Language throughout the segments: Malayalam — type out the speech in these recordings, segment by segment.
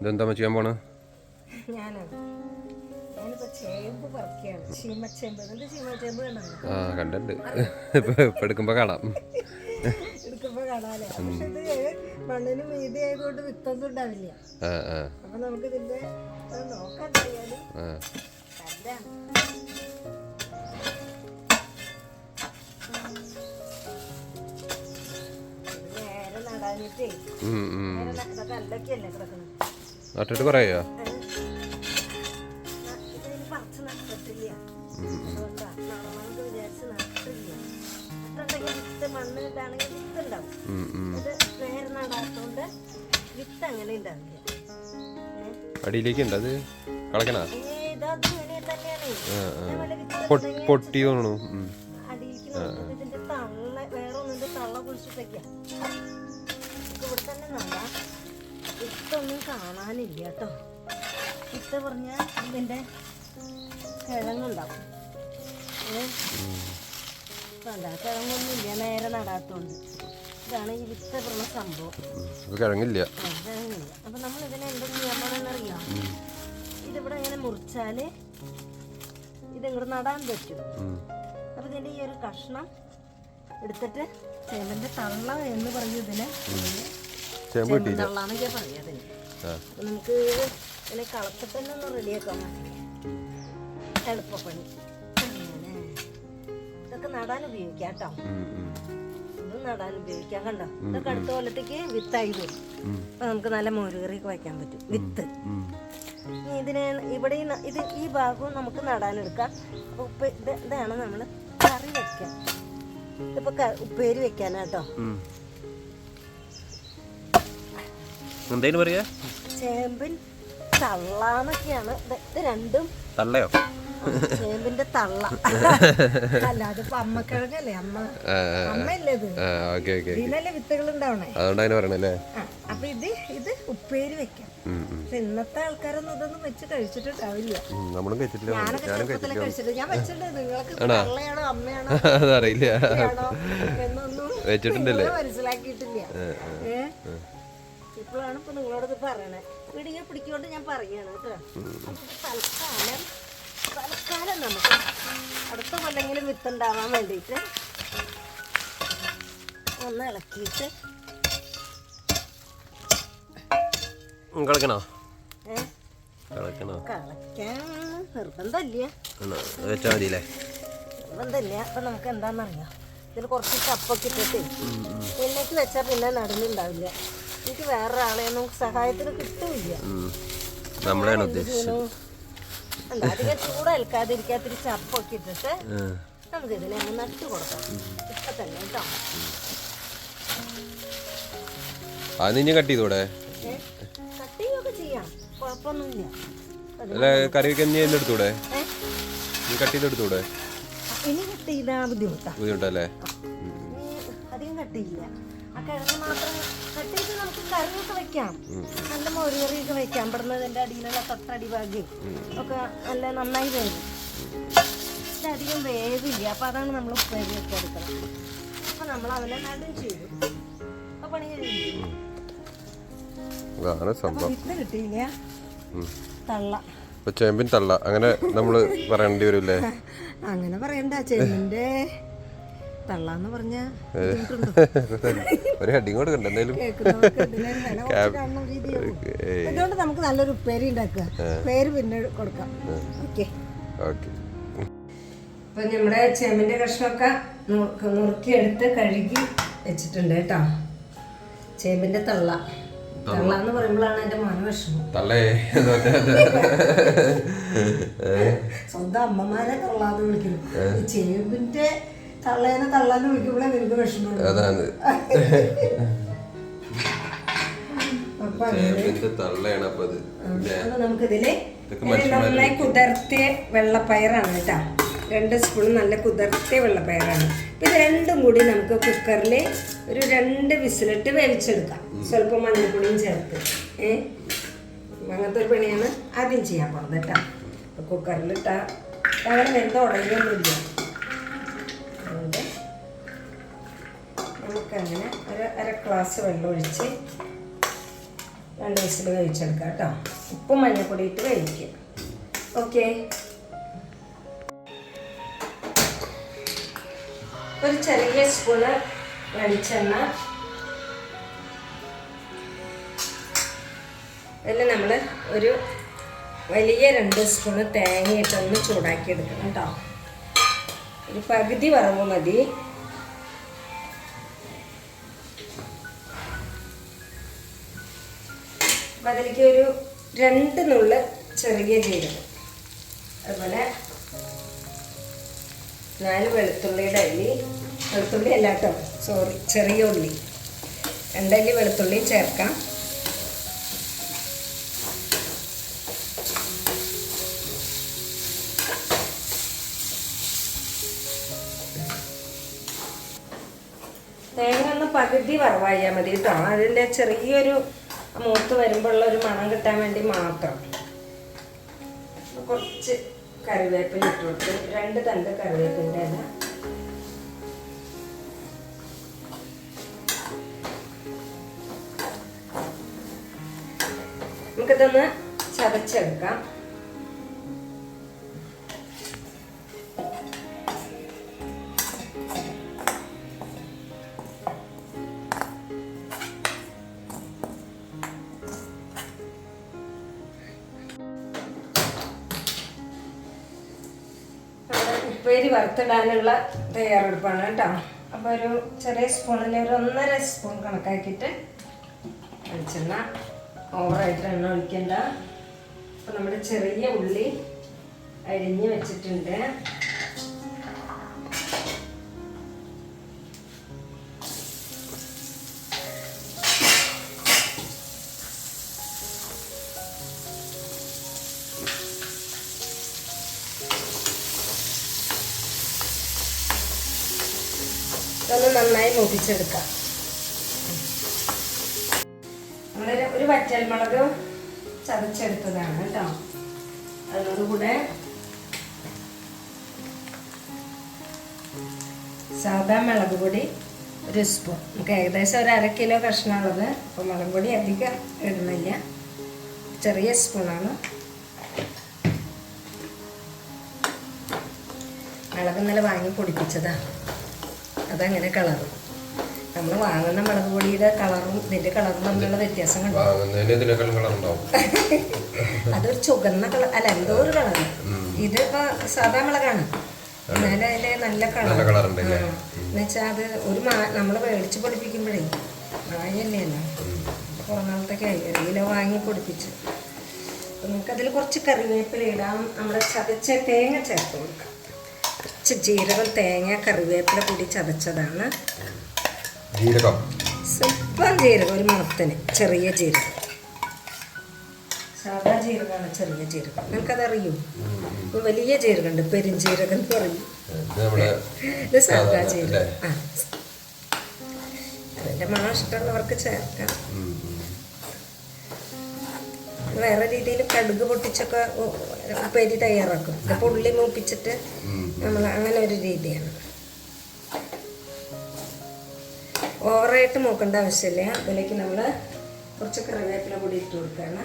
ഇതെന്താ ചെയ്യാൻ പോണ? ആ കണ്ടുണ്ട് ഇപ്പൊ എടുക്കുമ്പോ കാണാം. മണ്ണിന് മീതി ആയതുകൊണ്ട് വിത്തൊന്നും ഉണ്ടാവില്ല. അപ്പൊ നമുക്ക് ഇതിന്റെ നോക്കാൻ നേരെ നടാനിട്ടേ. ഇതൊക്കെ നട്ടിട്ട് പറയാ? ഇതിന് പറിച്ച് നട്ടിട്ടില്ല അതുകൊണ്ടാ നടണമെന്ന് വിചാരിച്ച് നട്ടില്ല നട്ടുണ്ടെങ്കിൽ വിത്ത് മണ്ണ് ഇട്ടാണെങ്കിൽ വിത്ത് ഉണ്ടാവും ഇത് വേറെ അങ്ങനെ ഉണ്ടാവില്ല അടിയിലേക്ക് ഉണ്ട് അത് കളക്കണ പൊട്ടി തോന്നണു ഉം. കാണാനില്ല കേട്ടോ ഇത്ത പറഞ്ഞാൽ ഇതിന്റെ കിഴങ്ങുണ്ടാവും. കിഴങ്ങൊന്നും വേണ്ട കിഴങ്ങൊന്നുമില്ല നേരെ നടാത്തോണ്ട്. ഇതാണ് ഈ വിത്ത് പറഞ്ഞ സംഭവം. കിഴങ്ങില്ല. കിഴങ്ങില്ല. അപ്പൊ നമ്മൾ ഇതിനെ എന്ത് ചെയ്യാൻ പോണെന്നറിയാം? ഇതിവിടെ ഇങ്ങനെ മുറിച്ചാൽ ഇതിങ്ങോട്ട് നടാൻ പറ്റും. അപ്പൊ ഇതിന്റെ ഈ ഒരു കഷ്ണം എടുത്തിട്ട് ചേമ്പന്റെ തള്ള എന്ന് പറയും ഇതിനെ ചേമ്പ് കിട്ടിയില്ല. തള്ളാന്നൊക്കെ പറയാ അതിന്. ആ അപ്പൊ നമുക്ക് ഇതിനെ കളത്തിൽ തന്നെ ഒന്ന് റെഡിയാക്കാൻ മതി എളുപ്പപ്പണി. ഇതൊക്കെ നടാൻ ഉപയോഗിക്കാം കേട്ടോ. ഇത് നടാൻ ഉപയോഗിക്കാം കണ്ടോ? ഇതൊക്കെ അടുത്ത കൊല്ലത്തേക്ക് വിത്തായി വരും അപ്പൊ നമുക്ക് നല്ല മോരുകറിയൊക്കെ വയ്ക്കാൻ പറ്റും. വിത്ത്. ഇതിനെ ഇവിടെ ഇത് ഈ ഭാഗവും നമുക്ക് നടാനെടുക്കാം അപ്പോൾ ഉപ്പ് ഇത് ഇതാണ് നമ്മൾ കറി വെക്കാം ഇപ്പൊ ഉപ്പേരി വെക്കാനാട്ടോ എന്തേലും പറയാ? ചേമ്പിൻ തള്ളാന്നൊക്കെയാണ്. ഇത് രണ്ടും. തള്ളയോ? ചേമ്പിന്റെ തള്ള. അല്ല അതിപ്പോ അമ്മക്കിഴങ്ങല്ലേ? അമ്മ കിഴങ്ങല്ലേ അമ്മയല്ലേ ഇത്? ഇതിനല്ലേ വിത്തുകൾ ഉണ്ടാവണേ അതുകൊണ്ട് പറയണല്ലേ അപ്പൊ ഇത് ഇത് ഉപ്പേരി വെക്കാം. പക്ഷെ ഇന്നത്തെ ആൾക്കാരൊന്നും ഇതൊന്നും വെച്ച് കഴിച്ചിട്ടുണ്ടാവില്ല. നമ്മളും കഴിച്ചിട്ടില്ല. ഞാനൊക്കെ ചെറുപ്പത്തിലെ കഴിച്ചിട്ടില്ല. കഴിച്ചിട്ട് ഞാൻ വെച്ചിട്ടുണ്ട്. നിങ്ങൾക്ക് തള്ളയാണോ അമ്മയാണോ? അതറിയില്ല. എന്നൊന്നും മനസ്സിലാക്കിയിട്ടില്ല. ഏ? ഇപ്പോഴാണ് ഇപ്പൊ നിങ്ങളോട് പറയണേ. വീഡിയോ പിടിക്കൊണ്ട് ഞാൻ പറയാണ് കേട്ടോ. തൽക്കാലം തൽക്കാലം നമുക്ക് അടുത്ത കൊല്ലെങ്കിലും വിത്തുണ്ടാവാൻ വേണ്ടിയിട്ട് ഒന്ന് ഇളക്കിയിട്ട് കളക്കണോ? കളക്കണോ? കളയ്ക്കാൻ നിർബന്ധമില്ല. നിർബന്ധമില്ല. അപ്പൊ നമുക്ക് എന്താണെന്നറിയാം? ഇതിൽ കുറച്ച് കപ്പൊക്കെ ഇട്ടിട്ട് എന്നേക്ക് വെച്ചാൽ പിന്നെ നടുന്നുണ്ടാവില്ല. എനിക്ക് സഹായത്തിന് നമ്മളാണ് ഉദ്ദേശിച്ചത്. അല്ല അധികം ചൂടേൽക്കാതിരിക്കാത്തിരി ചപ്പൊക്കെ ഇട്ടിട്ട് ഉം. നമുക്ക് ഇതിനെ അങ്ങ് നട്ടു കൊടുക്കാം. ഇപ്പൊ തന്നെ കേട്ടോ. അത് ഇനി കട്ട് ചെയ്തൂടെ? ഏ? ചെയ്യാം. കുഴപ്പമൊന്നുമില്ല. അല്ല കറി വെക്കാൻ നീ കട്ട് ചെയ്തെടുത്തൂടെ ഇനി കട്ട് ചെയ്താ ബുദ്ധിമുട്ടാ. ബുദ്ധിമുട്ടല്ലേ? അധികം കട്ടിയില്ല. ആ കിഴങ്ങ് മാത്രം കട്ട് ചെയ്ത് നമുക്ക് കറിയൊക്കെ വെക്കാം. നല്ല മോര് കറിയൊക്കെ വെക്കാം. ഇവിടുന്ന് ഇതിന്റെ അടിയിലുള്ള തൊട്ടടി അടിഭാഗ്യം ഒക്കെ നല്ല നന്നായി വരും അധികം വേവില്ല. അപ്പം അതാണ് നമ്മൾ ഉപ്പേരിയൊക്കെ എടുക്കണം അപ്പം നമ്മൾ അവനെ നടും ചെയ്തു. അപ്പം പണി കഴിഞ്ഞു. വിത്ത് കിട്ടിയില്ല. തള്ള. ചേമ്പിൻ തള്ള. അങ്ങനെ നമ്മൾ പറയേണ്ടി വരില്ലേ? അങ്ങനെ പറയണ്ട. ചെമ്മിന്റെ തള്ളാന്ന് പറഞ്ഞ ഒരു ഹെഡിങ് കൊടുക്കണ്ട എന്തായാലും. അതുകൊണ്ട് നമുക്ക് നല്ലൊരു ഉപ്പേരി ഉണ്ടാക്കുക. പേര് പിന്നെ കൊടുക്കാം. ഓക്കെ. ഓക്കെ. അപ്പൊ നമ്മുടെ ചെമ്മിന്റെ കഷ്ണമൊക്കെ നുറുക്ക് നുറുക്കിയെടുത്ത് കഴുകി വെച്ചിട്ടുണ്ട് കേട്ടോ. ചേമ്പിന്റെ തള്ള. തള്ള. എന്ന് പറയുമ്പോഴാണ് എന്റെ മോന വിഷമം. തള്ളേ. സ്വന്തം അമ്മമാരെ തള്ളാന്ന് വിളിക്കുന്നു ഈ ചേമ്പിന്റെ തള്ളേനെ തള്ളാന്ന് വിളിക്കുമ്പോഴേ നിനക്ക് വിഷമം അതാണ്. തള്ളയാണ് അപ്പൊ അത്. നമുക്കിതിൽ നന്നായി കുതിർത്തിയ വെള്ളപ്പയറാണ് കേട്ടോ. രണ്ട് സ്പൂൺ നല്ല കുതിർത്തിയ വെള്ളപ്പയറാണ്. ഇത് രണ്ടും കൂടി നമുക്ക് കുക്കറിൽ ഒരു രണ്ട് വിസിലിട്ട് വേവിച്ചെടുക്കാം. സ്വല്പം മഞ്ഞൾപ്പൊടിയും ചേർത്ത്. ഏ? അങ്ങനത്തെ ഒരു പണിയാണ് ആദ്യം ചെയ്യാൻ പോകുന്നത് കേട്ടോ. കുക്കറിലിട്ടാ അങ്ങനെ വെന്ത ഉടയൊന്നുമില്ല നമുക്കങ്ങനെ ഒരു അര ഗ്ലാസ് വെള്ളം ഒഴിച്ച് രണ്ട് വിസിൽ വേവിച്ചെടുക്കാം കേട്ടോ. ഉപ്പും മഞ്ഞൾപ്പൊടി ഇട്ട് വേവിക്കുക ഓക്കെ. ഒരു ചെറിയ സ്പൂണ് വെളിച്ചെണ്ണ. അതിൽ നമ്മൾ ഒരു വലിയ രണ്ട് സ്പൂണ് തേങ്ങയിട്ടൊന്ന് ചൂടാക്കി എടുക്കണം കേട്ടോ. ഒരു പകുതി വറവ് മതി. അപ്പം അതിലേക്ക് ഒരു രണ്ട് നുള്ള് ചെറിയ ജീരകം അതുപോലെ നാല് വെളുത്തുള്ളിയുടെ അല്ലി. വെളുത്തുള്ളി അല്ല കേട്ടോ സോറി ചെറിയ ഉള്ളി. രണ്ടല്ലി വെളുത്തുള്ളി ചേർക്കാം. തേങ്ങ ഒന്ന് പകുതി വറവായാൽ മതി കേട്ടോ അതിന്റെ ചെറിയൊരു മൂത്ത് വരുമ്പോഴുള്ള ഒരു മണം കിട്ടാൻ വേണ്ടി മാത്രം. കുറച്ച് കറിവേപ്പില ഇട്ട് കൊടുത്ത് രണ്ട് തണ്ട് കറിവേപ്പിന്റെ ഇല. നമുക്കിതൊന്ന് ചതച്ചെടുക്കാം. ഉപ്പേരി വറുത്തിടാനുള്ള തയ്യാറെടുപ്പാണ് കേട്ടോ. അപ്പോൾ ഒരു ചെറിയ സ്പൂണിൽ ഒരു ഒന്നര സ്പൂൺ കണക്കാക്കിയിട്ട് വെളിച്ചെണ്ണ ഓവറായിട്ട് എണ്ണ ഒഴിക്കണ്ട. അപ്പോൾ നമ്മുടെ ചെറിയ ഉള്ളി അരിഞ്ഞ് വെച്ചിട്ടുണ്ട്. മൂപ്പിച്ചെടുക്കാം നമ്മളൊരു ഒരു വറ്റൽമുളക് ചതച്ചെടുത്തതാണ് കേട്ടോ. അതോടുകൂടെ സാധാ മുളക് പൊടി ഒരു സ്പൂൺ നമുക്ക് ഏകദേശം ഒരു അര കിലോ കഷ്ണമുള്ളത്. അപ്പോൾ മുളക് പൊടി അധികം ഇടുന്നില്ല. ചെറിയ സ്പൂണാണ് മുളക് ഇന്നലെ വാങ്ങി പൊടിപ്പിച്ചതാണ് അതങ്ങനെ കളറും നമ്മൾ വാങ്ങുന്ന മുളക് പൊടിയുടെ കളറും ഇതിന്റെ കളറും തമ്മിലുള്ള വ്യത്യാസം കണ്ടു? അതൊരു ചുവന്ന കളർ അല്ല എന്തോ ഒരു കളർ ഇതിപ്പോ സാധാ മുളകാണ്. എന്നാലും അതിന്റെ നല്ല കളർ എന്നുവെച്ചാൽ അത് ഒരു മാ നമ്മൾ മേടിച്ച് പൊടിപ്പിക്കുമ്പോഴേ മായല്ലേ അല്ല കുറേ നാളത്തേക്ക് ആയി. ഒരു കിലോ വാങ്ങി പൊടിപ്പിച്ച്. നമുക്ക് നമുക്കതിൽ കുറച്ച് കറിവേപ്പില ഇടാം. നമ്മൾ ചതച്ച തേങ്ങ ചേർത്ത് കൊടുക്കാം. കുറച്ച് ജീരകം തേങ്ങ കറിവേപ്പില കൂടി ചതച്ചതാണ്. ജീരകം. സ്വല്പം ജീരകം ഒരു മണത്തിന് ചെറിയ ജീരകം. സാധാ ജീരകമാണ് ചെറിയ ജീരകം. നിനക്കതറിയൂ ഇപ്പൊ വലിയ ജീരകമുണ്ട് പെരുംജീരകം എന്ന് പറയും. ഇത് സാധാ ജീരകം. ആ. അതിന്റെ മണം ഇഷ്ടമുള്ളവർക്ക് ചേർക്കാം. വേറെ രീതിയിൽ കടുക് പൊട്ടിച്ചൊക്കെ ഉപ്പേരി തയ്യാറാക്കും. അപ്പൊ ഉള്ളി മൂപ്പിച്ചിട്ട് നമ്മൾ അങ്ങനെ ഒരു രീതിയാണ്. ഓവറായിട്ട് മൂക്കേണ്ട ആവശ്യമില്ല. അതിലേക്ക് നമ്മൾ കുറച്ച് കറിവേപ്പില കൂടി ഇട്ട് കൊടുക്കുകയാണ്.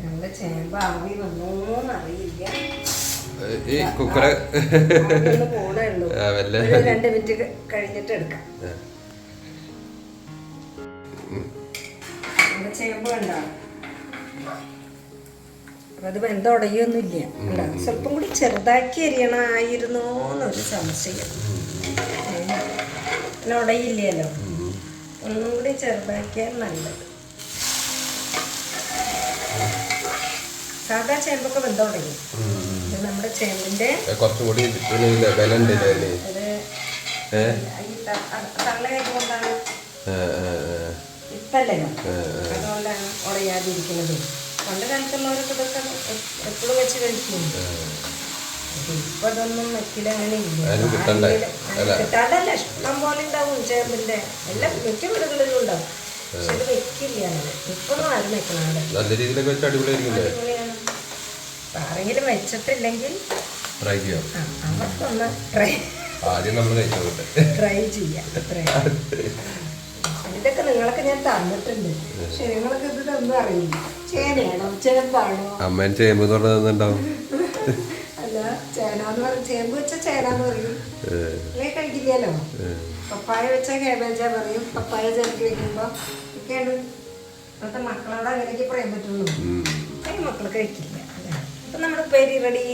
ഞങ്ങളുടെ ചേമ്പ് ആവി ഈ കുക്കറ് രണ്ട് മിനിറ്റ് കഴിഞ്ഞിട്ട് എടുക്കാം. ചേമ്പ് കണ്ടോ? അപ്പൊ അത് വെന്ത ഉടയൊന്നുമില്ല. കണ്ടോ? സ്വല്പം കൂടി ചെറുതാക്കി അരിയണമായിരുന്നോ എന്നൊരു സംശയം. പിന്നെ ഉടയില്ലല്ലോ. ഒന്നും കൂടി ചെറുതാക്കിയാൽ നല്ലത്. സാധാ ചേമ്പൊക്കെ വെന്ത ഉടങ്ങി നമ്മുടെ ചേമ്പിന്റെ കുറച്ചുകൂടി തള്ളയായതുകൊണ്ടാണ്. ഇപ്പല്ലല്ലോ. അതുകൊണ്ടാണ് ഉടയാതിരിക്കുന്നത്. പണ്ട് കാലത്തുള്ളവരൊക്കെ ഇതൊക്കെ എപ്പോഴും വെച്ച് കഴിക്കും ഇപ്പൊ അതൊന്നും വെക്കില്ല അങ്ങനെ ഇല്ല. കിട്ടാണ്ടല്ല ഇഷ്ടം പോലെ ഉണ്ടാവും. ചേമ്പിന്റെ എല്ലാം മിക്ക വീടുകളിലും ഉണ്ടാവും. പക്ഷെ ഇത് വെക്കില്ല ഇപ്പൊന്നും ആരും വെക്കണാണ്ട് നല്ല രീതിയിലൊക്കെ വെച്ച് അടിപൊളിയായിരിക്കില്ലേ ആരെങ്കിലും വെച്ചിട്ടില്ലെങ്കിൽ ട്രൈ ചെയ്യാം. ആ, അവർക്കൊന്ന് ട്രൈ ആദ്യം നമ്മൾ ട്രൈ ചെയ്യാം. ഇതൊക്കെ നിങ്ങളൊക്കെ ഞാൻ തന്നിട്ടുണ്ട്. പക്ഷെ നിങ്ങൾക്ക് ഇത് തന്നു അറിയില്ല. ചേനയാണോ? ചേമ്പാണോ? അമ്മേൻ ചേമ്പ് തുടങ്ങുന്നുണ്ടാവും അല്ല ചേന എന്ന് പറയും ചേമ്പ് വെച്ച ചേന എന്ന് പറയും അല്ലേ കഴിക്കില്ലല്ലോ? പപ്പായ വെച്ച കേബേജ പറയും. പപ്പായ ചേർത്ത് വെക്കുമ്പോ ഒക്കെയാണ് ഇപ്പോഴത്തെ മക്കളോട് അങ്ങനെയൊക്കെ പറയാൻ പറ്റുള്ളൂ. മക്കൾ കഴിക്കില്ല അപ്പൊ നമ്മുടെ പേര് റെഡി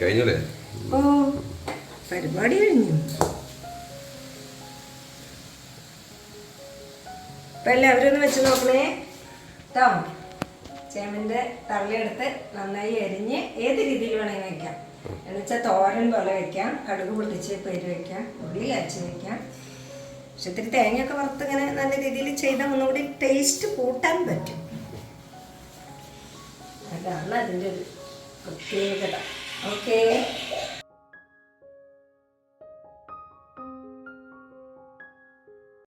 കഴിഞ്ഞല്ലേ ഓ പരിപാടി കഴിഞ്ഞു. അപ്പൊ എല്ലാവരും ഒന്ന് വെച്ച് നോക്കണേ. കേട്ടോ ചേമ്പിന്റെ തള്ളിയെടുത്ത് നന്നായി എരിഞ്ഞ് ഏത് രീതിയിൽ വേണമെങ്കിൽ വെക്കാം. എന്നുവെച്ചാൽ തോരൻ പോലെ വെക്കാം കടുക് പൊട്ടിച്ച് പേര് വെക്കാം ഉള്ളിൽ അരച്ച് വെക്കാം. പക്ഷെ ഇത്തിരി തേങ്ങയൊക്കെ വറുത്ത് ഇങ്ങനെ നല്ല രീതിയിൽ ചെയ്താൽ ഒന്നുകൂടി ടേസ്റ്റ് കൂട്ടാൻ പറ്റും. അതാണ് അതിന്റെ ഒരു പ്രത്യേകത. ഓക്കേ